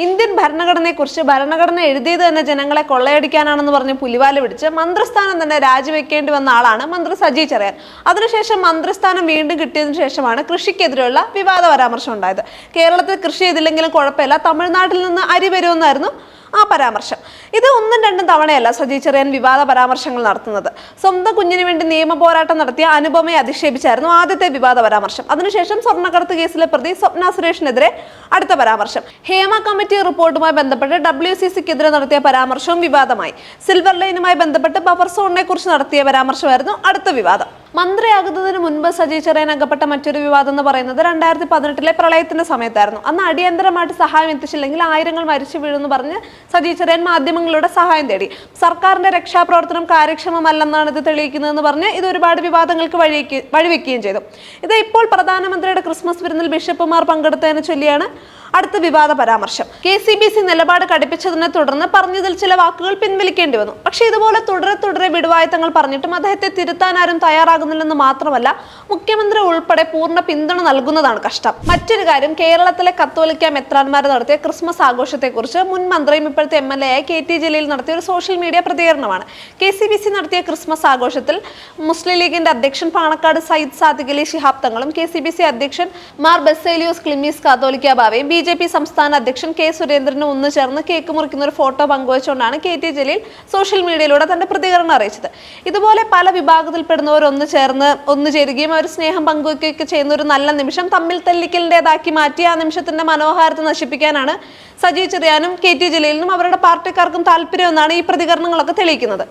Indian ഭരണഘടനയെക്കുറിച്ച് ഭരണഘടന എഴുതിയത് തന്നെ ജനങ്ങളെ കൊള്ളയടിക്കാനാണെന്ന് പറഞ്ഞ് പുലിവാൽ പിടിച്ച് മന്ത്രിസ്ഥാനം തന്നെ രാജിവെക്കേണ്ടി വന്ന ആളാണ് മന്ത്രി സജി ചെറിയാൻ. അതിനുശേഷം മന്ത്രിസ്ഥാനം വീണ്ടും കിട്ടിയതിനു ശേഷമാണ് കൃഷിക്കെതിരെയുള്ള വിവാദ പരാമർശം ഉണ്ടായത്. കേരളത്തിൽ കൃഷി ചെയ്തില്ലെങ്കിലും കുഴപ്പമില്ല. തമിഴ്നാട്ടിൽ നിന്ന് അരി വരുമെന്നായിരുന്നു ആ പരാമർശം. ഇത് ഒന്നും രണ്ടും തവണയല്ല സജി ചെറിയാൻ വിവാദ പരാമർശങ്ങൾ നടത്തുന്നത്. സ്വന്തം കുഞ്ഞിന് വേണ്ടി നിയമ പോരാട്ടം നടത്തിയ അനുപമയെ അധിക്ഷേപിച്ചായിരുന്നു ആദ്യത്തെ വിവാദ പരാമർശം. അതിനുശേഷം സ്വർണക്കടത്ത് കേസിലെ പ്രതി സ്വപ്ന സുരേഷിനെതിരെ അടുത്ത പരാമർശം. ഹേമ കമ്മിറ്റി റിപ്പോർട്ടുമായി ബന്ധപ്പെട്ട് ഡബ്ല്യു സി സിക്കെതിരെ നടത്തിയ പരാമർശവും വിവാദമായി. സിൽവർ ലൈനുമായി ബന്ധപ്പെട്ട് ബഫർ സോണിനെ കുറിച്ച് നടത്തിയ പരാമർശമായിരുന്നു അടുത്ത വിവാദം. മന്ത്രിയാകുന്നതിന് മുൻപ് സജി ചെറിയൻ അകപ്പെട്ട മറ്റൊരു വിവാദം എന്ന് പറയുന്നത് രണ്ടായിരത്തി പതിനെട്ടിലെ പ്രളയത്തിന്റെ സമയത്തായിരുന്നു. അന്ന് അടിയന്തരമായിട്ട് സഹായം എത്തിച്ചില്ലെങ്കിൽ ആയിരങ്ങൾ മരിച്ചു വീഴുമെന്ന് പറഞ്ഞ് സജി ചെറിയൻ മാധ്യമങ്ങളുടെ സഹായം തേടി. സർക്കാരിന്റെ രക്ഷാപ്രവർത്തനം കാര്യക്ഷമമല്ലെന്നാണ് ഇത് തെളിയിക്കുന്നതെന്ന് പറഞ്ഞ് ഇത് ഒരുപാട് വിവാദങ്ങൾക്ക് വഴിവെക്കുകയും ചെയ്തു. ഇത് ഇപ്പോൾ പ്രധാനമന്ത്രിയുടെ ക്രിസ്മസ് വിരുന്നിൽ ബിഷപ്പുമാർ പങ്കെടുത്തതിനെ ചൊല്ലിയാണ് അടുത്ത വിവാദ പരാമർശം. കെ സി ബി സി നിലപാട് കടുപ്പിച്ചതിനെ തുടർന്ന് പറഞ്ഞതിൽ ചില വാക്കുകൾ പിൻവലിക്കേണ്ടി വന്നു. പക്ഷേ ഇതുപോലെ തുടരെ തുടരെ വിടുവായത്തങ്ങൾ പറഞ്ഞിട്ടും അദ്ദേഹത്തെ തിരുത്താൻ ആരും തയ്യാറാകുന്നില്ലെന്ന് മാത്രമല്ല മുഖ്യമന്ത്രി ഉൾപ്പെടെ പൂർണ പിന്തുണ നൽകുന്നതാണ് കഷ്ടം. മറ്റൊരു കാര്യം കേരളത്തിലെ കത്തോലിക്ക മെത്രാന്മാർ നടത്തിയ ക്രിസ്മസ് ആഘോഷത്തെക്കുറിച്ച് മുൻ മന്ത്രിയും ഇപ്പോഴത്തെ M L A K T Jaleel നടത്തിയ ഒരു സോഷ്യൽ മീഡിയ പ്രതികരണമാണ്. കെ സി ബി സി നടത്തിയ ക്രിസ്മസ് ആഘോഷത്തിൽ മുസ്ലിം ലീഗിന്റെ അധ്യക്ഷൻ പാണക്കാട് സയ്യിദ് സാദിഖ് അലി ശിഹാബ് തങ്ങളും കെ സി ബി സി അധ്യക്ഷൻ മാർ ബസേലിയോസ് ക്ലിമീസ് കാത്തോലിക്ക ബാവയും ബി ജെ പി സംസ്ഥാന അധ്യക്ഷൻ കെ സുരേന്ദ്രനും ഒന്ന് ചേർന്ന് കേക്ക് മുറിക്കുന്ന ഒരു ഫോട്ടോ പങ്കുവച്ചുകൊണ്ടാണ് കെ ടി ജലീൽ സോഷ്യൽ മീഡിയയിലൂടെ തന്റെ പ്രതികരണം അറിയിച്ചത്. ഇതുപോലെ പല വിഭാഗത്തിൽപ്പെടുന്നവർ ഒന്ന് ചേർന്ന് ഒന്ന് ചേരുകയും അവർ സ്നേഹം പങ്കുവയ്ക്കുകയൊക്കെ ചെയ്യുന്ന ഒരു നല്ല നിമിഷം തമ്മിൽ തല്ലിക്കലിന്റെതാക്കി മാറ്റി ആ നിമിഷത്തിന്റെ മനോഹാരത നശിപ്പിക്കാനാണ് സജി ചെറിയാനും കെ ടി ജലീലിനും അവരുടെ പാർട്ടിക്കാർക്കും താല്പര്യമെന്നാണ് ഈ പ്രതികരണങ്ങളൊക്കെ തെളിയിക്കുന്നത്.